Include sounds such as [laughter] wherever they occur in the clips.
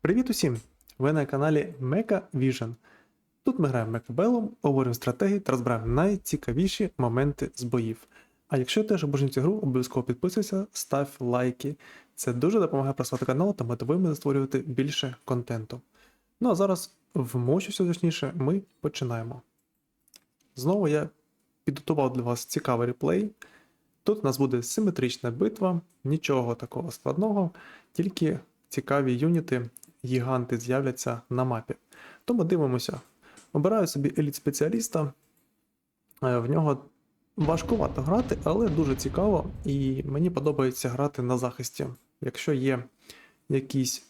Привіт усім! Ви на каналі Mecha Vision. Тут ми граємо Мекабелом, говоримо стратегії та розбираємо найцікавіші моменти з боїв. А якщо теж обожнюєш цю гру, обов'язково підписуйся, став лайки. Це дуже допомагає просувати канал та мотивує створювати більше контенту. Ну а зараз, вмочуся точніше, ми починаємо. Знову я підготував для вас цікавий реплей. Тут у нас буде симетрична битва, нічого такого складного, тільки цікаві юніти, гіганти з'являться на мапі. Тому дивимося. Обираю собі еліт спеціаліста. Е, В нього важкувато грати, але дуже цікаво, і мені подобається грати на захисті. Якщо є якийсь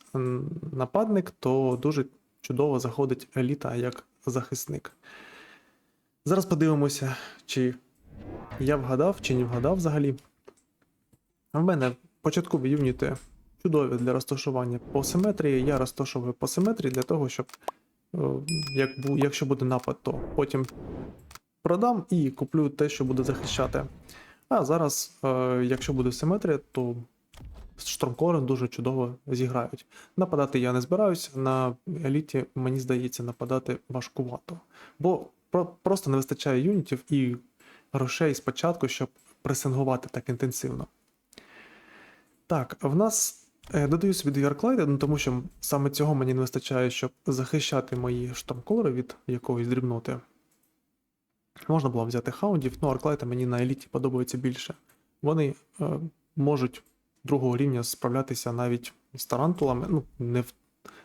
нападник, то дуже чудово заходить еліта як захисник. Зараз подивимося, чи я вгадав, чи не вгадав взагалі. В мене початкові юніти чудові для розташування по симетрії. Я розташовую по симетрії для того, щоб е, як, якщо буде напад, то потім продам і куплю те, що буде захищати. А зараз, е, якщо буде симетрія, то штурмкори дуже чудово зіграють. Нападати я не збираюся, на еліті, мені здається, нападати важкувато. Бо про- просто не вистачає юнітів і грошей спочатку, щоб пресингувати так інтенсивно. Так, в нас е, додаю собі дві арклайди, ну тому що саме цього мені не вистачає, щоб захищати мої штурмкори від якоїсь дрібноти. Можна було взяти хаундів, ну арклайти мені на еліті подобаються більше. Вони е, можуть другого рівня справлятися навіть з тарантулами, ну, не,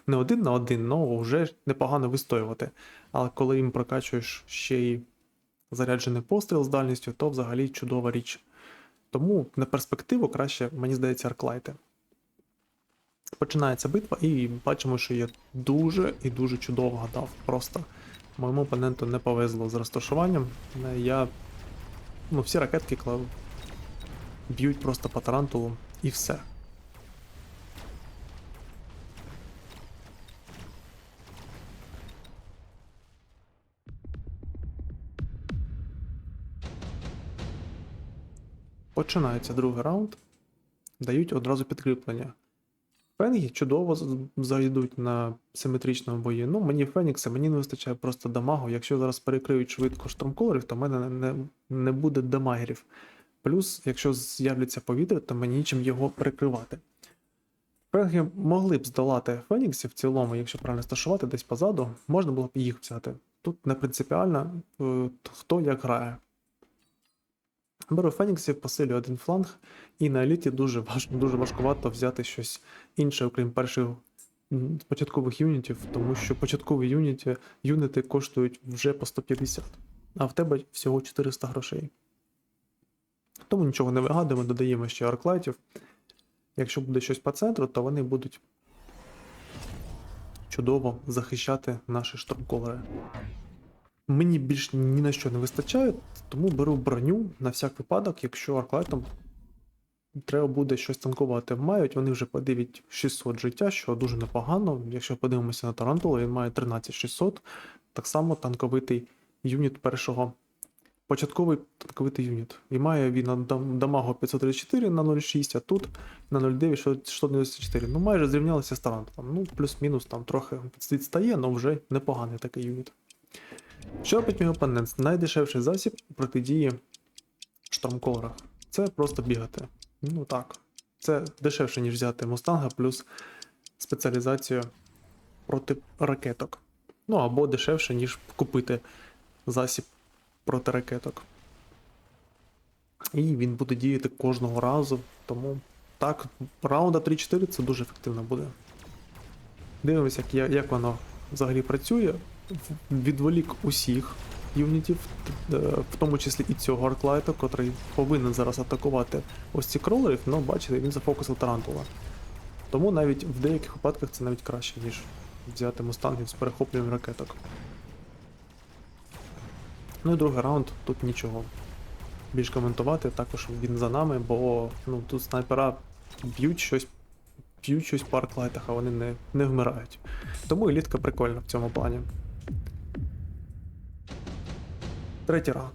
не один на один, але вже непогано вистоювати. Але коли їм прокачуєш ще й заряджений постріл з дальністю, то взагалі чудова річ. Тому на перспективу краще, мені здається, арклайти. Починається битва, і бачимо, що я дуже і дуже чудово гадав. Просто моєму опоненту не повезло з розташуванням. Е, Я. Ну, всі ракетки клав. Б'ють просто по тарантулу і все. Починається другий раунд. Дають одразу підкріплення. Фенгі чудово зайдуть на симетричному бої. Ну, мені Фенікса, мені не вистачає просто дамагу. Якщо зараз перекриють швидко штурмколерів, то в мене не, не, буде дамагерів. Плюс, якщо з'являться повітря, то мені нічим його перекривати. Фенгі могли б здолати Феніксів в цілому, якщо правильно сташувати десь позаду, можна було б їх взяти. Тут не принципіально, е, хто як грає. Беру Феніксів, посилю один фланг, і на еліті дуже важ, дуже важкувато взяти щось інше, окрім перших початкових юнітів, тому що початкові юніти, юніти коштують вже по 150, а в тебе всього 400 грошей. Тому нічого не вигадуємо, додаємо ще арклайтів. Якщо буде щось по центру, то вони будуть чудово захищати наші штурмколери. Мені більш ні на що не вистачає, тому беру броню на всяк випадок, якщо арклайтом треба буде щось танкувати. Мають вони вже по 9600 життя, що дуже непогано. Якщо подивимося на Тарантула, він має 13600. Так само танковитий юніт першого. Початковий танковитий юніт. І має він дамагу 534 на 0,6, а тут на 0,9 694. Ну майже зрівнялися з Тарантулом. Ну, плюс-мінус там трохи відстає, але вже непоганий такий юніт. Що робить мій опонент? Найдешевший засіб протидії штурмколерах. Це просто бігати. Ну так. Це дешевше, ніж взяти Мустанга плюс спеціалізацію проти ракеток. Ну або дешевше, ніж купити засіб проти ракеток. І він буде діяти кожного разу. Тому так, раунда 3-4 це дуже ефективно буде. Дивимося, як, як воно взагалі працює. Відволік усіх юнітів, е, в тому числі і цього арклайта, котрий повинен зараз атакувати ось ці кролерів, але бачите, він зафокусив тарантула. Тому навіть в деяких випадках це навіть краще, ніж взяти мустангів з перехопленням ракеток. Ну і другий раунд, тут нічого. Більш коментувати, також він за нами, бо ну, тут снайпера б'ють щось, б'ють щось по арклайтах, а вони не, не вмирають. Тому елітка прикольна в цьому плані. Третій раунд.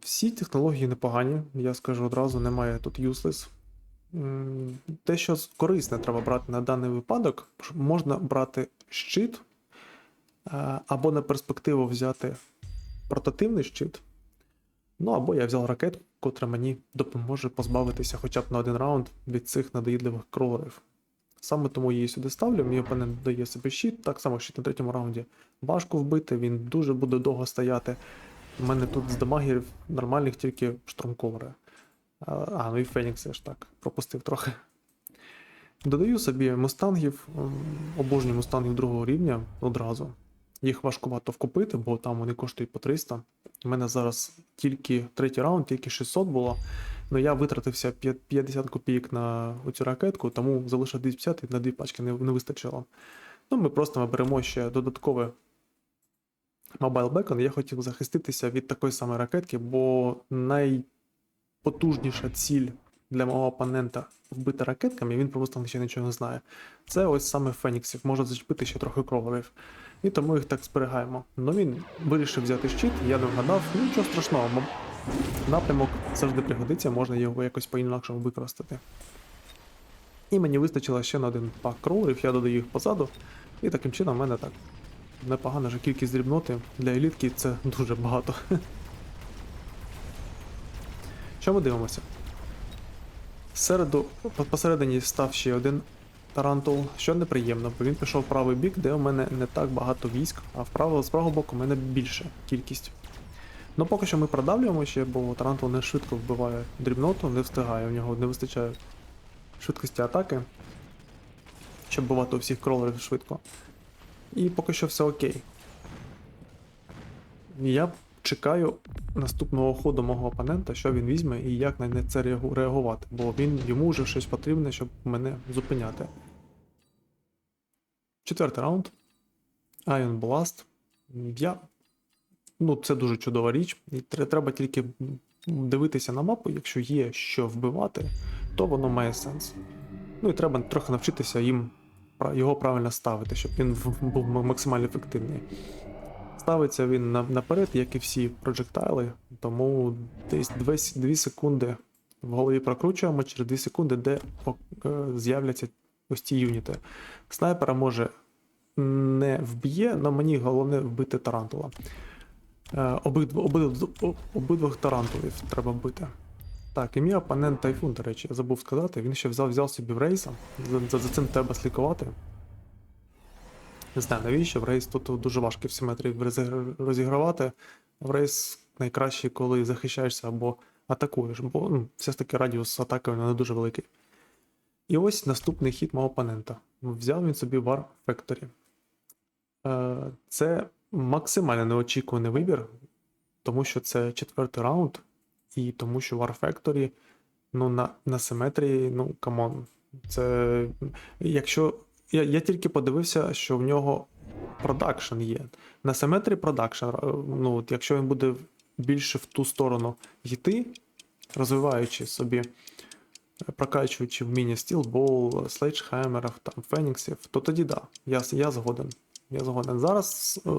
Всі технології непогані, я скажу одразу, немає тут useless. Те, що корисне треба брати на даний випадок, можна брати щит, е, або на перспективу взяти портативний щит. Ну або я взяв ракету, котра мені допоможе позбавитися хоча б на один раунд від цих надоїдливих кролерів. Саме тому її сюди ставлю, мій опонент дає собі щит, так само щит на третьому раунді. Важко вбити, він дуже буде довго стояти. У мене тут з дамагерів нормальних тільки штурмковери. А, а, ну і Фенікс я ж так, пропустив трохи. Додаю собі мустангів, обожнюю мустангів другого рівня одразу. Їх важкувато вкупити, бо там вони коштують по 300. У мене зараз тільки третій раунд, тільки 600 було. Ну я витратився 50 копійок на цю ракетку, тому залишив 250 і на дві пачки не, не вистачило. Ну, ми просто беремо ще додаткове Mobile Beacon. Я хотів захиститися від такої самої ракетки, бо найпотужніша ціль для мого опонента вбити ракетками, він просто ще нічого не знає. Це ось саме Феніксів, може зачепити ще трохи кроварів. І тому їх так зберігаємо. Ну він вирішив взяти щит, я не вгадав, нічого страшного, м- напрямок завжди пригодиться, можна його якось по-інакшому використати. І мені вистачило ще на один пак кроулерів, я додаю їх позаду, і таким чином в мене так непогана же кількість дрібноти. Для елітки це дуже багато. Що ми дивимося? Середу, посередині став ще один тарантул, що неприємно, бо він пішов в правий бік, де у мене не так багато військ, а вправо, з правого боку у мене більше кількість. Ну поки що ми продавлюємо ще, бо тарантул не швидко вбиває дрібноту, не встигає, у нього не вистачає швидкості атаки, щоб вбивати у всіх кролерів швидко. І поки що все окей. Я чекаю наступного ходу мого опонента, що він візьме і як на це реагувати, бо він йому вже щось потрібне, щоб мене зупиняти. Четвертий раунд. Iron Blast. Я. Ну, це дуже чудова річ. І треба тільки дивитися на мапу, якщо є що вбивати, то воно має сенс. Ну і треба трохи навчитися їм його правильно ставити, щоб він був максимально ефективний. Ставиться він наперед, як і всі проджектайли, тому десь 2 секунди в голові прокручуємо через 2 секунди, де е, з'являться ось ці юніти. Снайпера може не вб'є, але мені головне вбити тарантула. Е, Обидв, обидв, обидвох тарантулів треба вбити. Так, і мій опонент Тайфун, до речі, я забув сказати, він ще взяв, взяв собі в рейса. За, за цим треба слідкувати. Не знаю навіщо, в рейс тут дуже важко в симетрії розігр- розігравати. В рейс найкраще, коли захищаєшся або атакуєш, бо ну, все ж таки радіус атаки не дуже великий. І ось наступний хід мого опонента. Взяв він собі War Factory. Е, Це максимально неочікуваний вибір, тому що це четвертий раунд, і тому що War Factory ну, на, на симетрії, ну, камон. Це якщо. Я, я тільки подивився, що в нього продакшн є. На симетрії продакшн. Ну, от якщо він буде більше в ту сторону йти, розвиваючи собі, е, прокачуючи вміння стілбол, слейджхаймерів, там, феніксів, то тоді да, я, я згоден. Я згоден. Зараз е,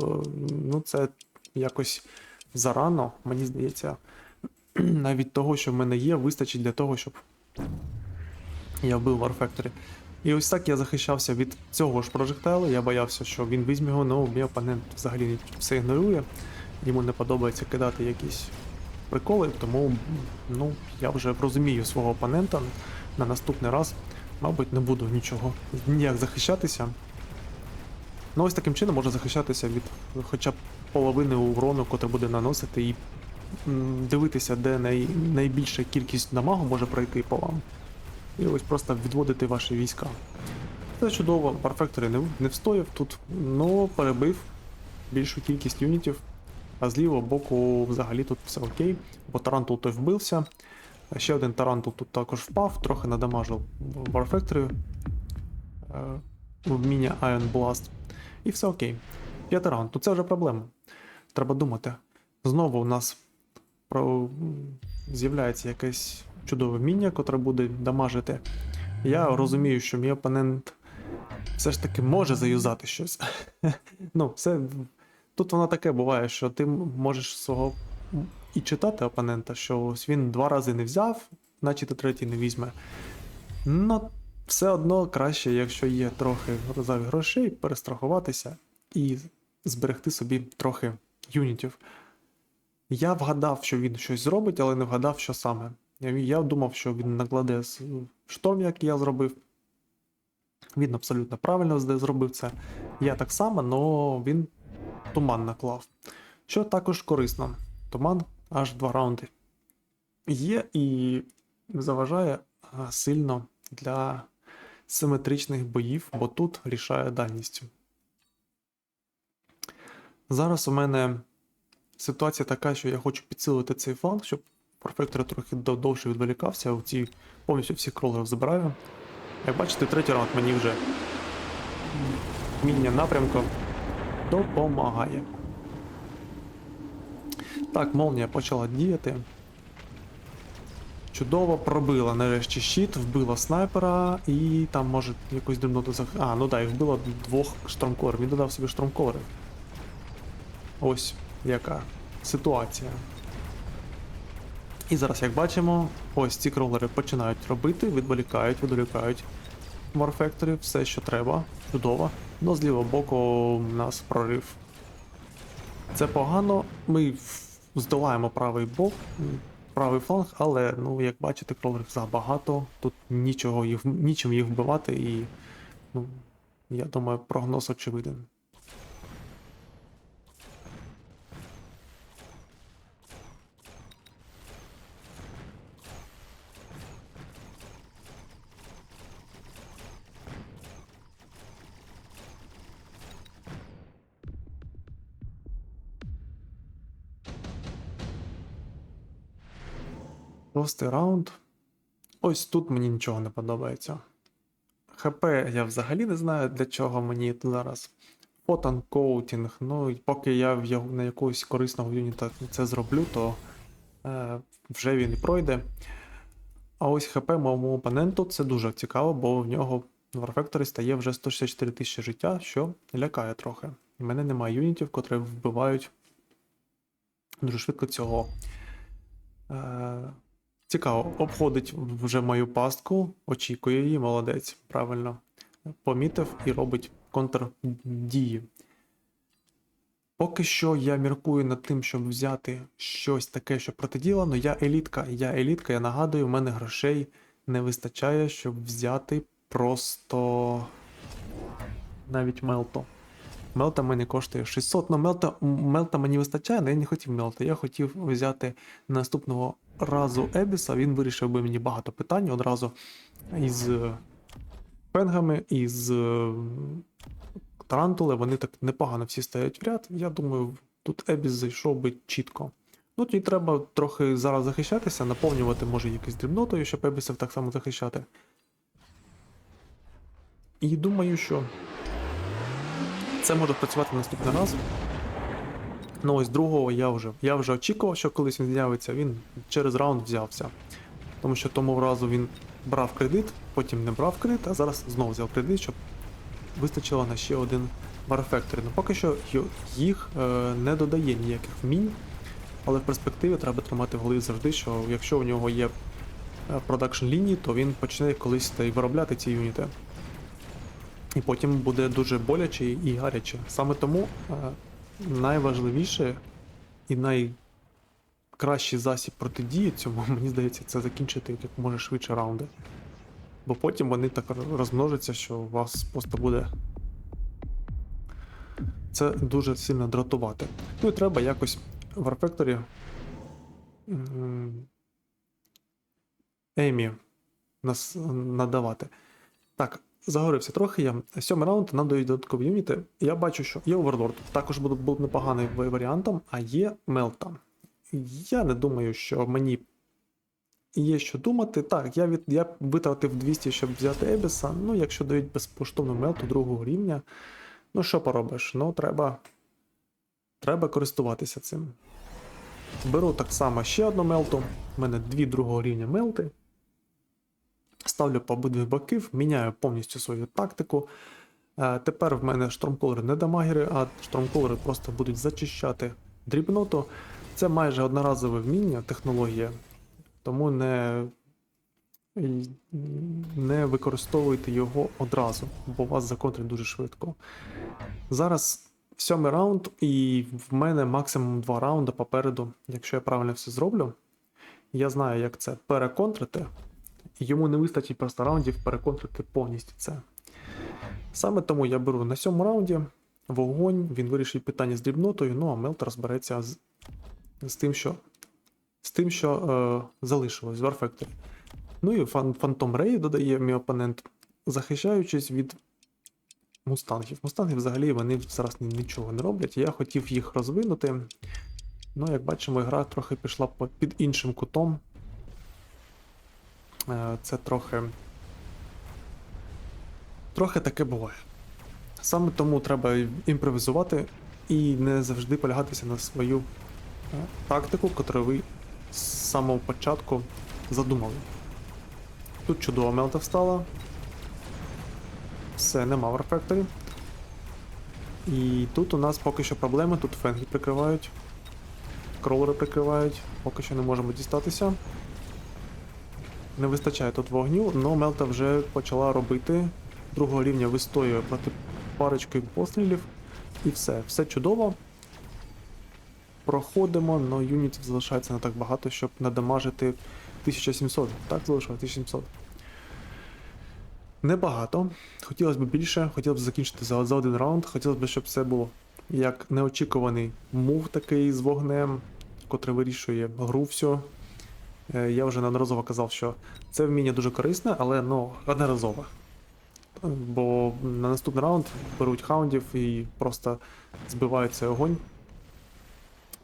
ну, це якось зарано, мені здається, [clears throat] навіть того, що в мене є, вистачить для того, щоб я вбив War Factory. І ось так я захищався від цього ж прожектайлу. Я боявся, що він візьме його, але мій опонент взагалі все ігнорує. Йому не подобається кидати якісь приколи, тому ну, я вже розумію свого опонента на наступний раз. Мабуть, не буду нічого ніяк захищатися. Ну, ось таким чином можна захищатися від хоча б половини урону, котрий буде наносити, і дивитися, де най, найбільша кількість дамагу може пройти по вам. І ось просто відводити ваші війська. Це чудово, Парфектори не, не встояв тут, але перебив більшу кількість юнітів, а з лівого боку взагалі тут все окей, бо Тарантул той вбився. Ще один Тарантул тут також впав, трохи надамажив Warfactory е, вміння Iron Blast. І все окей. П'ятий раунд, ну це вже проблема. Треба думати. Знову у нас з'являється якесь чудове вміння, котре буде дамажити. Я розумію, що мій опонент все ж таки може заюзати щось. [laughs] ну, все. Тут воно таке буває, що ти можеш свого і читати опонента, що ось він два рази не взяв, і третій не візьме. Ну, все одно краще, якщо є трохи зайвих грошей, перестрахуватися і зберегти собі трохи юнітів. Я вгадав, що він щось зробить, але не вгадав, що саме. Я, думав, що він накладе шторм, як я зробив. Він абсолютно правильно зробив це. Я так само, але він туман наклав. Що також корисно. Туман аж два раунди. Є і заважає сильно для симетричних боїв, бо тут рішає дальність. Зараз у мене ситуація така, що я хочу підсилити цей фланг, щоб Перфектор трохи довше відволікався, а ці повністю всіх кролерів забираю. Як бачите, третій раунд мені вже міння напрямку допомагає. Так, молнія почала діяти. Чудово пробила нарешті щит, вбила снайпера і там може якусь дрібноту зах... А, ну да, і вбила двох штурмкорів. Він додав собі штурмкори. Ось яка ситуація. І зараз, як бачимо, ось ці кролери починають робити, відволікають, відволікають Warfactory, все, що треба, чудово. Но з лівого боку у нас прорив. Це погано. Ми здолаємо правий бок, правий фланг, але, ну, як бачите, кролерів забагато. Тут нічого їх, нічим їх вбивати і. Ну, я думаю, прогноз очевиден. Шостий раунд. Ось тут мені нічого не подобається. ХП я взагалі не знаю, для чого мені зараз. Фотон коутінг. Ну, поки я на якогось корисного юніта це зроблю, то е, вже він і пройде. А ось ХП моєму опоненту це дуже цікаво, бо в нього в Warfactory стає вже 164 тисячі життя, що лякає трохи. У мене немає юнітів, котрі вбивають дуже швидко цього. Е, Цікаво, обходить вже мою пастку, очікує її, молодець, правильно. Помітив і робить контрдії. Поки що я міркую над тим, щоб взяти щось таке, що протидіяло, але я елітка. Я елітка, я нагадую, в мене грошей не вистачає, щоб взяти просто навіть мелто. Мелта мені коштує 600, ну мелта, мелта мені вистачає, але я не хотів мелта. Я хотів взяти наступного разу Ебіса, він вирішив би мені багато питань одразу із е, пенгами, із е, тарантули. Вони так непогано всі стоять в ряд. Я думаю, тут Ебіс зайшов би чітко. Ну, тоді треба трохи зараз захищатися, наповнювати може якось дрібнотою, щоб Ебісів так само захищати. І думаю, що це може працювати наступний раз. Ну ось другого я вже я вже очікував, що колись він з'явиться, він через раунд взявся. Тому що тому разу він брав кредит, потім не брав кредит, а зараз знову взяв кредит, щоб вистачило на ще один Warfactory. Ну поки що їх е, не додає ніяких вмінь, але в перспективі треба тримати в голові завжди, що якщо у нього є продакшн лінії, то він почне колись та й виробляти ці юніти. І потім буде дуже боляче і гаряче. Саме тому е, найважливіше і найкращий засіб протидії цьому, [laughs] мені здається, це закінчити як може швидше раунди. Бо потім вони так розмножаться, що у вас просто буде. Це дуже сильно дратувати. Ну і треба якось в Warfactory Емі нас надавати. Так, загорився трохи я. Сьомий раунд нам дають додаткові юніти. Я бачу, що є Оверлорд, також буде, був непоганим варіантом, а є Мелта. Я не думаю, що мені є що думати. Так, я від, я витратив 200, щоб взяти Ебіса. Ну, якщо дають безкоштовну мелту другого рівня, ну що поробиш? Ну, треба, треба користуватися цим. Беру так само ще одну мелту. У мене дві другого рівня мелти. Ставлю по обидві боків, міняю повністю свою тактику. Е, тепер в мене штурмколери не дамагери, а штурмколери просто будуть зачищати дрібноту. Це майже одноразове вміння, технологія, тому не, не використовуйте його одразу, бо вас законтрить дуже швидко. Зараз сьомий раунд, і в мене максимум два раунди попереду, якщо я правильно все зроблю. Я знаю, як це переконтрити. Йому не вистачить просто раундів переконтрити повністю це. Саме тому я беру на сьомому раунді вогонь, він вирішить питання з дрібнотою, ну а Мелт розбереться з, з тим, що, з тим, що е, залишилось з Warfactory. Ну і фан, Phantom Ray додає мій опонент, захищаючись від мустангів. Мустанги взагалі вони зараз нічого не роблять. Я хотів їх розвинути. Ну, як бачимо, гра трохи пішла під іншим кутом. Е, Це трохи. Трохи таке буває. Саме тому треба імпровізувати і не завжди полягатися на свою е, тактику, яку ви з самого початку задумали. Тут чудова мелта встала. Все, нема War І тут у нас поки що проблеми, тут фенги прикривають. Кролери прикривають, поки що не можемо дістатися. Не вистачає тут вогню, але Мелта вже почала робити. Другого рівня вистоює проти парочки пострілів. І все. Все чудово. Проходимо, але юнітів залишається не так багато, щоб надамажити 1700. Так, залишилось 1700. Небагато. Хотілося б більше, хотілося б закінчити за, за один раунд. Хотілося б, щоб це було як неочікуваний мув такий з вогнем, котрий вирішує гру всю. Е, Я вже неодноразово казав, що це вміння дуже корисне, але ну, одноразове. Бо на наступний раунд беруть хаундів і просто збивають цей огонь.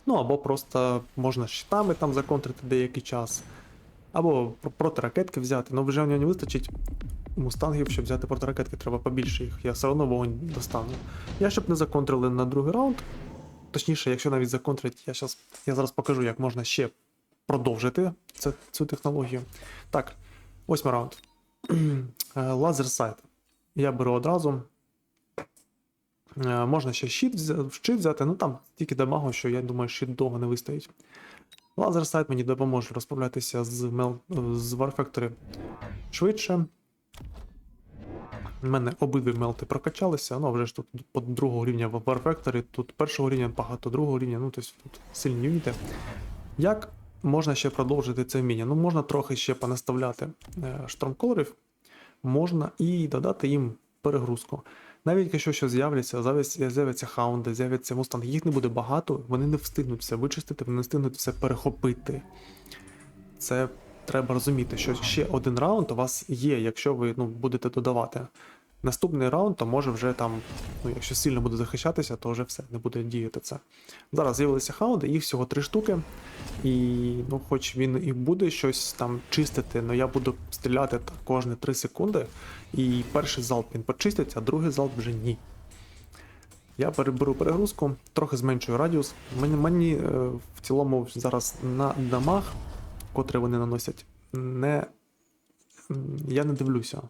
Ну або просто можна щитами там законтрити деякий час. Або про- протиракетки взяти. Ну вже в нього не вистачить мустангів, щоб взяти протиракетки, треба побільше їх. Я все одно вогонь достану. Я щоб не законтрили на другий раунд. Точніше, якщо навіть законтрить, я щас, я зараз покажу, як можна ще продовжити це, цю технологію. Так, восьмий раунд. [clears throat] Лазер сайт. Я беру одразу. Е, Можна ще щит, щит взяти, ну там тільки дамагу, що я думаю, щит довго не вистоїть. Лазер сайт мені допоможе розправлятися з, мел... з War Factory швидше. У мене обидві мелти прокачалися, ну вже ж тут по другого рівня в War Factory, тут першого рівня багато другого рівня, ну тобто тут сильні юніти. Як можна ще продовжити це вміння? Ну, можна трохи ще понаставляти е, штурмколерів, можна і додати їм перегрузку. Навіть якщо що з'являться з'являться хаунди, з'являться мустанги, їх не буде багато, вони не встигнуть все вичистити, вони не встигнуть все перехопити. Це треба розуміти, що ще один раунд у вас є, якщо ви ну, будете додавати. Наступний раунд, то може вже там, ну якщо сильно буде захищатися, то вже все, не буде діяти це. Зараз з'явилися хаунди, їх всього три штуки. І ну, хоч він і буде щось там чистити, але я буду стріляти кожні 3 секунди. І перший залп він почистить, а другий залп вже ні. Я переберу перегрузку, трохи зменшую радіус. Мені, мені е, в цілому зараз на дамаг, котрий вони наносять, не, я не дивлюся.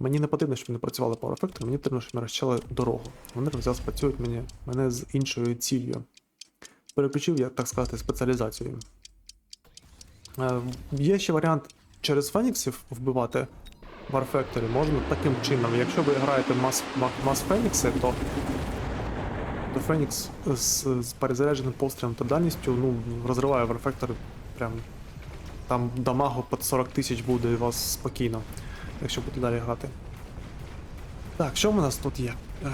Мені не потрібно, щоб вони працювали по ефекту, мені потрібно, щоб вони розчали дорогу. Вони зараз працюють мені, мене з іншою ціллю. Переключив я, так сказати, спеціалізацію. Е, Є ще варіант через феніксів вбивати War Factory. Можна таким чином. Якщо ви граєте мас, ма- мас Фенікси, то, то Фенікс з, з перезарядженим пострілом та дальністю ну, розриває War Factory прям. Там дамагу під 40 тисяч буде і вас спокійно, якщо будете далі грати. Так, що в нас тут є? Е,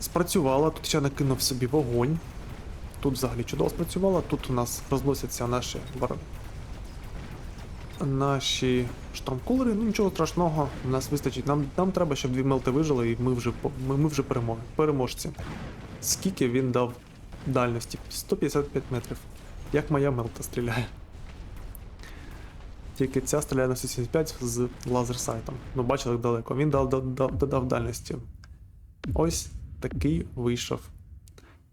спрацювало, тут ще накинув собі вогонь. Тут взагалі чудово спрацювало. Тут у нас розносяться наші бар... наші штурмкулери. Ну нічого страшного, у нас вистачить. Нам, нам треба, щоб дві мелти вижили, і ми вже ми, ми вже перемоги, переможці. Скільки він дав дальності? 155 метрів. Як моя мелта стріляє. Тільки ця стріляє на 175 з лазерсайтом. Ну, бачили як далеко. Він дав, дав, дав, додав дальності. Ось такий вийшов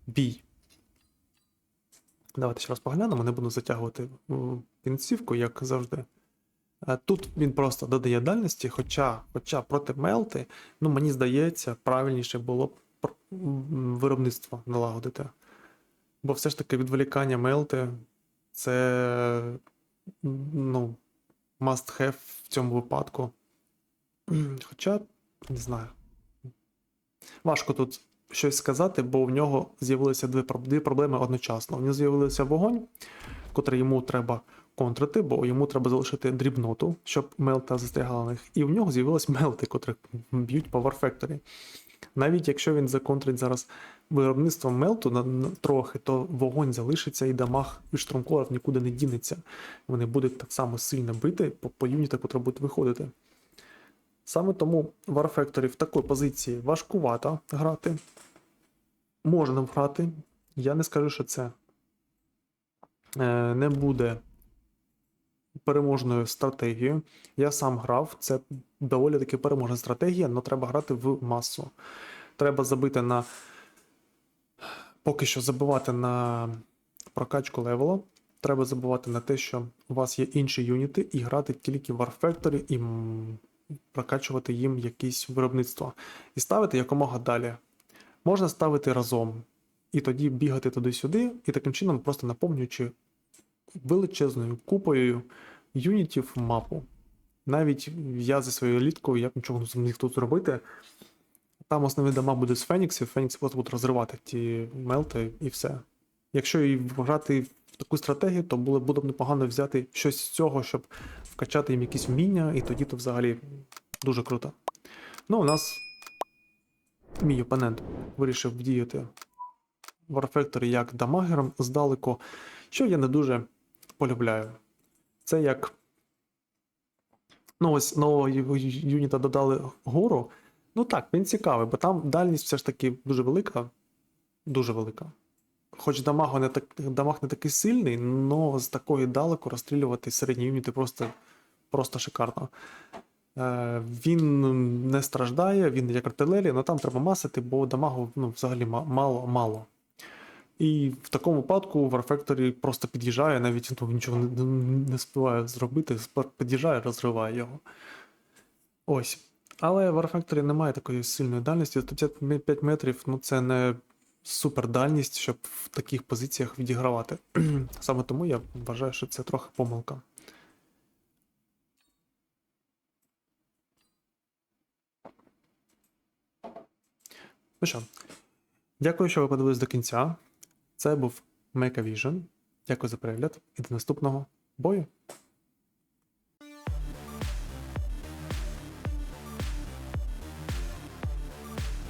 бій. Давайте ще раз поглянемо, не буду затягувати кінцівку, як завжди. Е, Тут він просто додає дальності, хоча, хоча проти мелти, ну мені здається, правильніше було б виробництво налагодити. Бо все ж таки відволікання мелти це ну, must have в цьому випадку. Хоча, не знаю. Важко тут щось сказати, бо в нього з'явилися дві, дві проблеми одночасно. У нього з'явився вогонь, котрий йому треба контрити, бо йому треба залишити дрібноту, щоб мелта застрягала на них. І в нього з'явились мелти, котрих б'ють по варфекторі. Навіть якщо він законтрить зараз виробництво мелту на, трохи, то вогонь залишиться і дамаг від штурмкорів нікуди не дінеться. Вони будуть так само сильно бити по, по юнітах, котрі будуть виходити. Саме тому War Factory в такій позиції важкувато грати. Можна грати. Я не скажу, що це е, не буде переможною стратегією. Я сам грав, це доволі таки переможна стратегія, але треба грати в масу. Треба забити на. Поки що забивати на прокачку левела. Треба забувати на те, що у вас є інші юніти, і грати тільки в War Factory і прокачувати їм якісь виробництво. І ставити якомога далі. Можна ставити разом. І тоді бігати туди-сюди, і таким чином просто наповнюючи величезною купою юнітів мапу. Навіть я зі своєю літкою я нічого не зміг тут зробити. Там основний дамаг буде з Феніксів, Фенікс просто будуть розривати ті мелти і все. Якщо і грати в таку стратегію, то було, було б непогано взяти щось з цього, щоб вкачати їм якісь вміння, і тоді то взагалі дуже круто. Ну, у нас мій опонент вирішив діяти Warfactory як дамагером здалеку, що я не дуже полюбляю. Це як. Ну, ось нового юніта додали гору. Ну так, він цікавий, бо там дальність все ж таки дуже велика. Дуже велика. Хоч дамаг не, так, дамаг не такий сильний, але з такої далеко розстрілювати середні юніти просто, просто шикарно. Е, він не страждає, він як артилерія, але там треба масити, бо дамагу ну, взагалі ма- мало мало. І в такому випадку War Factory просто під'їжджає, навіть ну, нічого не, не, співає зробити, під'їжджає, розриває його. Ось. Але War Factory не має такої сильної дальності. 155 метрів ну це не супер дальність, щоб в таких позиціях відігравати. [clears throat] Саме тому я вважаю, що це трохи помилка. Ну що, дякую, що ви подивились до кінця. Це був a Vision. Дякую за перегляд і до наступного бою.